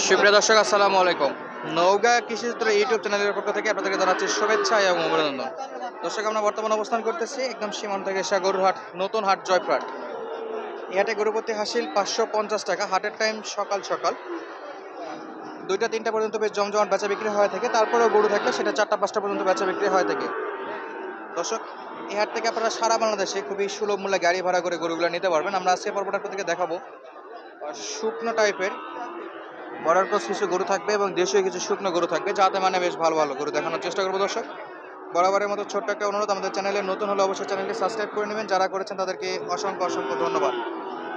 সুপ্রিয় দর্শক, আসসালামু আলাইকুম। নৌগা কৃষিচিত্র ইউটিউব চ্যানেলের পক্ষ থেকে আপনাদেরকে জানাচ্ছি শুভেচ্ছা এবং অভিনন্দন। দর্শক, আমরা বর্তমানে অবস্থান করতেছি একদম সীমান্ত ঘেসা গরুর হাট নতুন হাট জয়প্রাট এই হাটে গরুপতি হাসিল পাঁচশো পঞ্চাশ টাকা, হাটের টাইম সকাল সকাল। দুইটা, তিনটা পর্যন্ত বেশ জমজমাট বেচা বিক্রি হয়ে থাকে, তারপরেও গরু থাকলে সেটা চারটা, পাঁচটা পর্যন্ত বেচা বিক্রি হয়ে থাকে। দর্শক, এই হাট থেকে আপনারা সারা বাংলাদেশে খুবই সুলভ মূল্যে গাড়ি ভাড়া করে গরুগুলো নিতে পারবেন। আমরা আজকে পর্বটা আপনাদেরকে দেখাবো শুকনো টাইপের বর্ডার ক্রস কিছু গরু থাকবে এবং দেশীয় কিছু শুকনো গরু থাকবে, যাতে মানে বেশ ভালো ভালো গরু দেখানোর চেষ্টা করব দর্শক। বরাবরের মতো ছোট্ট একটা অনুরোধ, আমাদের চ্যানেলে নতুন হলে অবশ্যই চ্যানেলটি সাবস্ক্রাইব করে নেবেন। যারা করেছেন তাদেরকে অসংখ্য অসংখ্য ধন্যবাদ।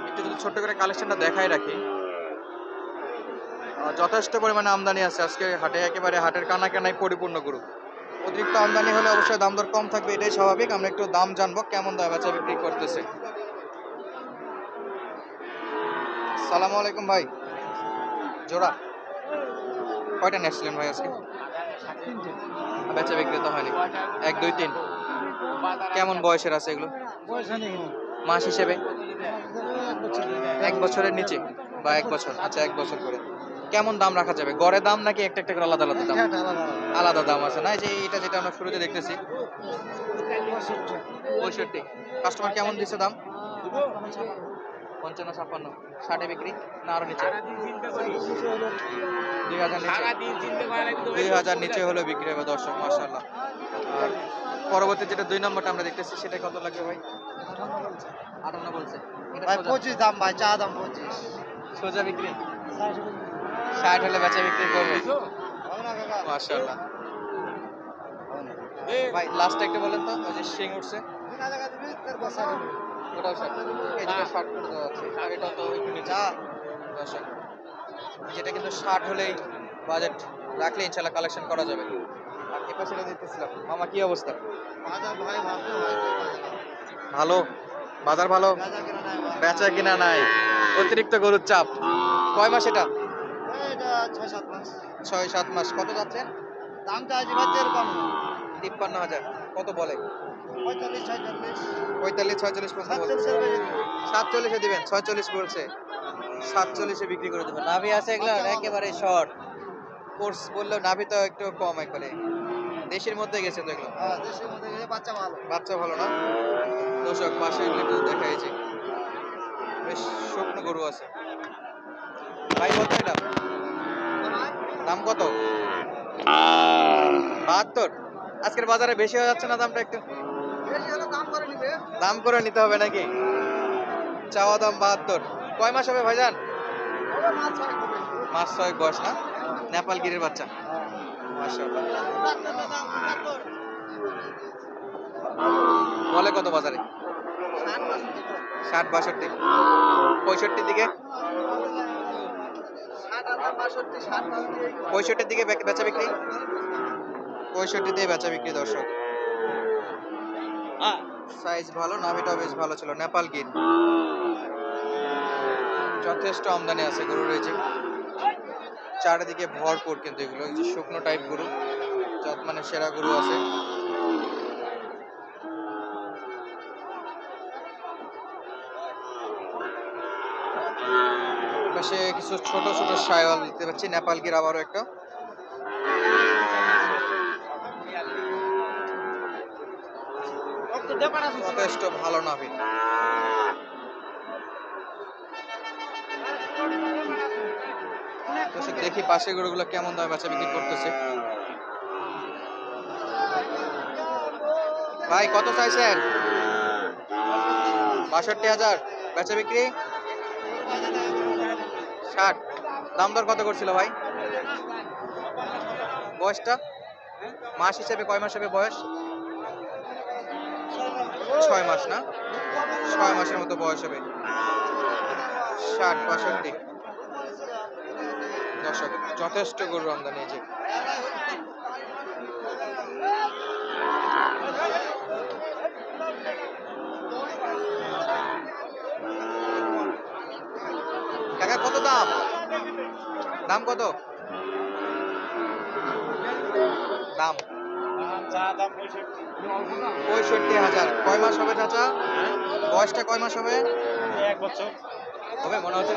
একটু যদি ছোট্ট করে কালেকশনটা দেখাই রাখি। যথেষ্ট পরিমাণে আমদানি আছে আজকে হাটে, একেবারে হাটের কানা কানাই পরিপূর্ণ গরু। অতিরিক্ত আমদানি হলে অবশ্যই দাম দর কম থাকবে, এটাই স্বাভাবিক। আমরা একটু দাম জানব কেমন দাম বেচা বিক্রি করতেছে। সালামু আলাইকুম ভাই। জোড়া? কয়টা নিয়েছিলেন ভাই আজকে? বেচা বিক্রি হয়নি। এক, দুই, তিন। কেমন বয়সের আছে এগুলো? মাস হিসেবে? এক বছরের নিচে বা এক বছর? আচ্ছা এক বছর করে। কেমন দাম রাখা যাবে? গড়ে দাম নাকি একটা একটা করে আলাদা আলাদা দাম? আলাদা দাম আছে, না? যে এটা যেটা আমরা শুরুতে দেখতেছি। পঁয়ষট্টি। কাস্টমার কেমন দিচ্ছে দাম? পঞ্চান্ন ছাপ্পান্ন ষাটে বিক্রি না আরও নিচে। দুই হাজার নিচে। দুই হাজার নিচে হলে বিক্রি হবে দর্শক মার্শাল্লাহ আর পরবর্তী যেটা দুই নম্বরটা আমরা দেখতেছি সেটা কত লাগবে ভাই? আটান্ন বলছে। ভাই পঁচিশ দাম ভাই চা দাম পঁচিশ। সোজা বিক্রি। ষাট হলে বেচা বিক্রি করবে। মার্শাল্লাহ ভাই লাস্ট একটা বলেন তো ওই যে শিং উঠছে। ওটাও ষাট এদিকে ষাট করে দেওয়া আছে। আর এটা তো একটু নিচে দর্শক যেটা কিন্তু ষাট হলেই বাজেট রাখলে ইনশাল্লাহ কালেকশন করা যাবে। আর এ পাশে দেখতেছিলাম। মামা কি অবস্থা? ভালো বাজার ভালো? বেচা কিনা নাই। অতিরিক্ত গরুর চাপ। কয় মাস এটা? ছয় সাত মাস। ছয় সাত মাস। কত যাচ্ছেন? দাম চাইছি ভাই তেরপন্ন। তিপ্পান্ন হাজার। কত বলে? পঁয়তাল্লিশ ছয়চল্লিশ। পঁয়তাল্লিশ ছয়চল্লিশ সাতচল্লিশ দিবেন। ছয়চল্লিশ বলছে। সাতচল্লিশে বিক্রি করে দেবেন। নাভি আছে এগুলো একেবারে শর্ট। কোর্স বললেও নাভি তো একটু কম একবারে। দেশের মধ্যে গেছে তো এগুলো? হ্যাঁ দেশের মধ্যে গেলে বাচ্চা ভালো। বাচ্চা ভালো না? দর্শক পাশে একটু দেখাইছি বেশ শুকনো গরু আছে। ভাই কত এটা দাম কত? বাহাত্তর? আজকের বাজারে বেশি হয়ে যাচ্ছে না দামটা একটু? দাম করে নিতে। হবে নাকি? চাওয়া দাম বাহাত্তর। কয় মাস হবে ভাইজান? মাস ছয় বয়স না? নেপাল গিরির বাচ্চা। বলে কত বাজারে? ষাট বাষট্টি। পঁয়ষট্টির দিকে? পঁয়ষট্টির দিকে বেচা বিক্রি? পঁয়ষট্টি দিয়ে বেচা বিক্রি দর্শক। সাইজ ভালো নাভিটাও বেশ ভালো ছিল নেপাল গির যথেষ্ট আমদানি আছে গরু রয়েছে চারিদিকে ভরপুর কিন্তু এগুলো যে শুকনো টাইপ গরু যত মানে সেরা গরু আছে। পাশে কিছু ছোট ছোট সায়ল দেখতে পাচ্ছি নেপাল গির আবারও একটা। যথেষ্ট ভালো নাভি দেখি পাশে গরুগুলো কেমন দামে বেচা বিক্রি করতেছে। ভাই, কত চাইছেন? বাষট্টি হাজার। বেচা বিক্রি? ষাট। দাম দর কত করছিল ভাই? বয়সটা? মাস হিসেবে কয় মাস হবে বয়স? ছয় মাস না? ছয় মাসের মতো বয়স হবে। ষাট, বাষট্টি। দর্শক, যথেষ্ট গরুর আমদানি আছে কাকা, কত দাম? দাম কত? দাম। পঁয়ষট্টি। হাজার। কয় মাস হবে চাচা? বয়সটা কয় মাস হবে? এক বছর। হবে মনে হচ্ছে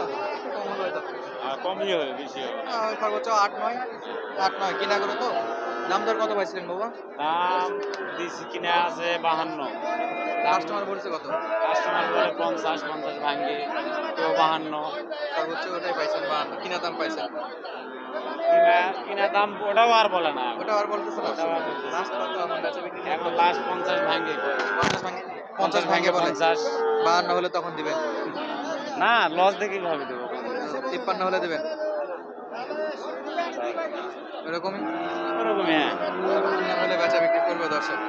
কমই হবে বেশি হবে। সর্বোচ্চ আট নয়। আট নয় কিনা করে তো? দাম দর কত পাইছিলেন বাবা? দাম দিছি কিনে আছে বাহান্ন। কাস্টমার বলছে কত? কাস্টমার বলে পঞ্চাশ পঞ্চাশ ভাঙ্গে কেউ বাহান্ন। সর্বোচ্চ ওটাই পাইছেন বা কিনা দাম পাইছেন? কিনা কিনা দাম ওটাও আর বলে না। ওটাও আর বলতেছে না। লাস্ট কত এখন বেচা বিক্রি নিয়ে এখন লাস্ট পঞ্চাশ ভাঙে। পঞ্চাশ ভাঙে? বলে? বাহান্ন হলে তখন দিবেন না লস দেখে কীভাবে দেবো? তিপ্পান্ন হলে দেবেন এরকমই? হ্যাঁ। হলে বেচা বিক্রি করবে দর্শক।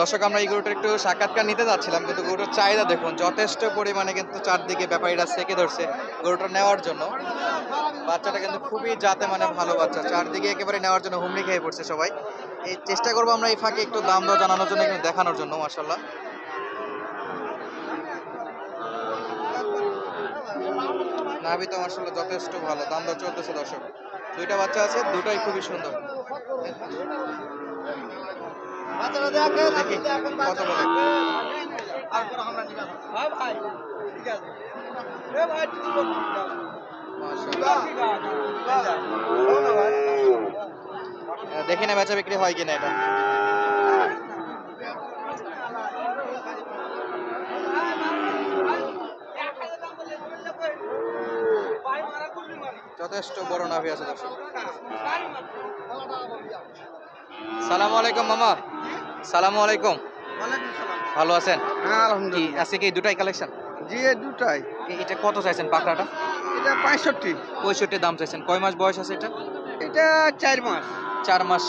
দর্শক আমরা এই গরুটার একটু সাক্ষাৎকার নিতে যাচ্ছিলাম কিন্তু গরুটার চাহিদা দেখুন যথেষ্ট পরিমাণে কিন্তু চারদিকে ব্যাপারীরা সেকে ধরছে গরুটা নেওয়ার জন্য। বাচ্চাটা কিন্তু খুবই যাতে মানে ভালো বাচ্চা চারদিকে একেবারে নেওয়ার জন্য হুমড়ি খেয়ে পড়ছে সবাই। এই চেষ্টা করব আমরা এই ফাঁকে একটু দাম দর জানানোর জন্য দেখানোর জন্য মাসাল্লাহ নাভি তো মাসাল্লাহ যথেষ্ট ভালো দাম দর চলতেছে দর্শক। দুইটা বাচ্চা আছে দুটাই খুবই সুন্দর। কত বলে। দেখি না বেচা বিক্রি হয় কিনা এটা। যথেষ্ট বড় নাভি আছে দর্শক। সালামু আলাইকুম মামা। সালামু আলাইকুম। ভালো আছেন? হ্যাঁ কি আলহামদুলিল্লাহ আজকে কি দুটাই কালেকশন জি দুটাই। এটা কত চাইছেন পাকড়াটা? এটা পঁয়ষট্টি। পঁয়ষট্টি দাম চাইছেন। কয় মাস বয়স আছে এটা? এটা চার মাস। চার মাস।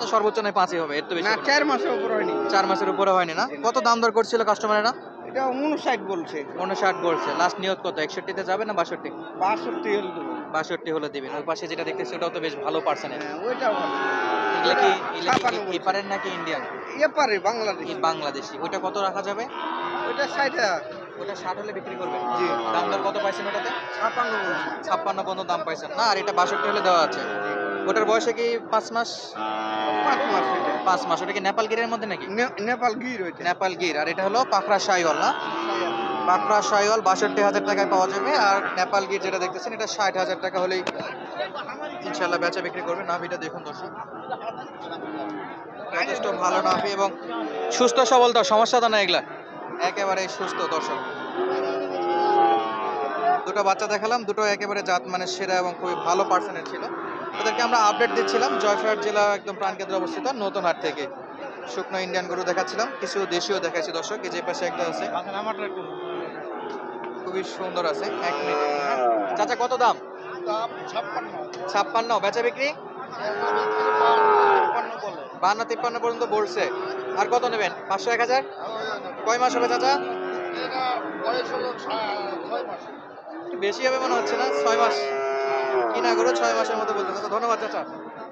তো সর্বোচ্চ নয় পাঁচই হবে এর তো বেশি না চার মাসের উপর হয়নি। চার মাসের উপরে হয়নি না? কত দাম দর করছিল কাস্টমারেরা এটা উনষাট বলছে। উনষাট বলছে। লাস্ট নিয়ত কত? একষট্টিতে যাবে না বাষট্টি? বাষট্টি হলে দেবো। বাষট্টি হলে দিবেন। ওই পাশে যেটা দেখতেছি ওটাও তো বেশ ভালো পার্সেন্টেজ হ্যাঁ, ওইটাও ভালো। কি। এপারের নাকি ইন্ডিয়ান এপারে বাংলাদেশ। এই বাংলাদেশি। ওইটা কত রাখা যাবে? ওইটা ষাট হাজার। ওটা ষাট হলে বিক্রি করবেন? জি। দাম দর কত পাইছেন ওটাতে? ছাপান্ন ছাপ্পান্ন পর্যন্ত দাম পাইছেন। না আর এটা বাষট্টি হলে দেওয়া আছে। ওটার বয়সে কি পাঁচ মাস? পাঁচ মাস পাঁচ মাস। ওটা কি নেপাল গিরের মধ্যে নাকি? নেপাল গির ওইটা। নেপাল গির। আর এটা হলো পাখরা সাইওয়াল না? পাকড়া শাইওয়াল বাষট্টি হাজার টাকায় পাওয়া যাবে। আর নেপাল গির যেটা দেখতেছেন এটা ষাট হাজার টাকা হলেই ইনশাল্লাহ বেচা বিক্রি করবে নাভিটা দেখুন দর্শক। যথেষ্ট ভালো নাভি এবং সুস্থ সবল তো সমস্যা তো না এগুলা। একেবারে সুস্থ দর্শক। দুটো বাচ্চা দেখালাম দুটো একেবারে জাত মানে সেরা এবং খুবই ভালো পার্সেন্টের ছিল। ওদেরকে আমরা আপডেট দিচ্ছিলাম। জয়ফাট জেলা একদম প্রাণকেন্দ্রে অবস্থিত নতুন হাট থেকে। শুকনো ইন্ডিয়ান গরু দেখাচ্ছিলাম কিছু দেশীয় দেখাচ্ছি দর্শক এই যে পাশে একটা আছে। খুবই সুন্দর আছে এক মিনিট। চাচা কত দাম? ছাপ্পান্ন। বেচা বিক্রি? বান্ন তিপ্পান্ন পর্যন্ত বলছে। আর কত নেবেন? পাঁচশো এক হাজার? কয় মাস হবে চাচা? বেশি হবে মনে হচ্ছে না? ছয় মাস। কিনা করো ছয় মাসের মতো বলতে চাচা ধন্যবাদ চাচা।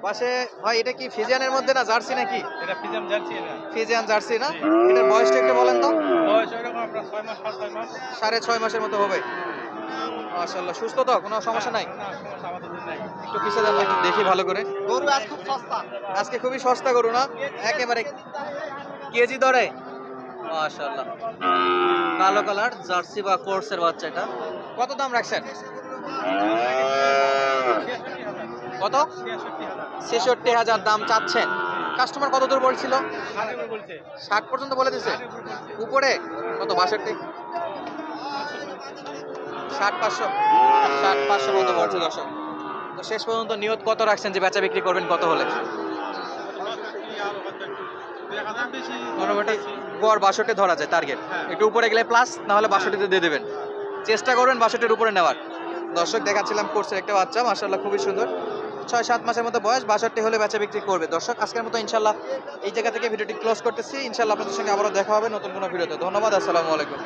পাশে ভাই এটা কি ফিজিয়ানের মধ্যে না জার্সি নাকি? এটা পিজাম জার্সি এটা। ফিজিয়ান জার্সি না? এটার বয়সটা একটু বলেন তো। বয়স ওইরকম আপনার ছয় মাস পাঁচ মাস। সাড়ে ছয় মাসের মতো হবে। মাশাল্লাহ সুস্থ তো? কোনো সমস্যা নাই? না আমাদের নাই। একটু পিছিয়ে দেন একটু দেখি ভালো করে। গরু আজ খুব সস্তা। আজকে খুবই সস্তা গরু না? একেবারে কেজি দরে। মাশাআল্লাহ। কালো কালার জার্সি বা কোর্সের বাচ্চা এটা। কত দাম রাখছেন? কত? ছেষট্টি হাজার দাম চাচ্ছেন। কাস্টমার কত দূর বলছিল? ষাট পর্যন্ত বলে দিছে। উপরে? কত? বাষট্টি? ষাট পাঁচশো। ষাট পাঁচশো মতো বলছে দর্শক। তো শেষ পর্যন্ত নিয়ত কত রাখছেন যে বেচা বিক্রি করবেন কত হলে? মোটামুটি গড় বাষট্টি ধরা যায় টার্গেট একটু উপরে গেলে প্লাস না হলে বাষট্টিতে দিয়ে দেবেন। চেষ্টা করবেন বাষট্টির উপরে নেওয়ার। দর্শক দেখাচ্ছিলাম কোর্সের একটা বাচ্চা মাসাল্লাহ খুবই সুন্দর। ছয় সাত মাসের মতো বয়স, বাষট্টি হলে বেচা বিক্রি করবে। দর্শক, আজকের মতো ইনশাল্লাহ এই জায়গা থেকে ভিডিওটি ক্লোজ করতেছি। ইনশাল্লাহ আপনাদের সঙ্গে আবারও দেখা হবে নতুন কোনো ভিডিওতে। ধন্যবাদ, আসসালামু আলাইকুম।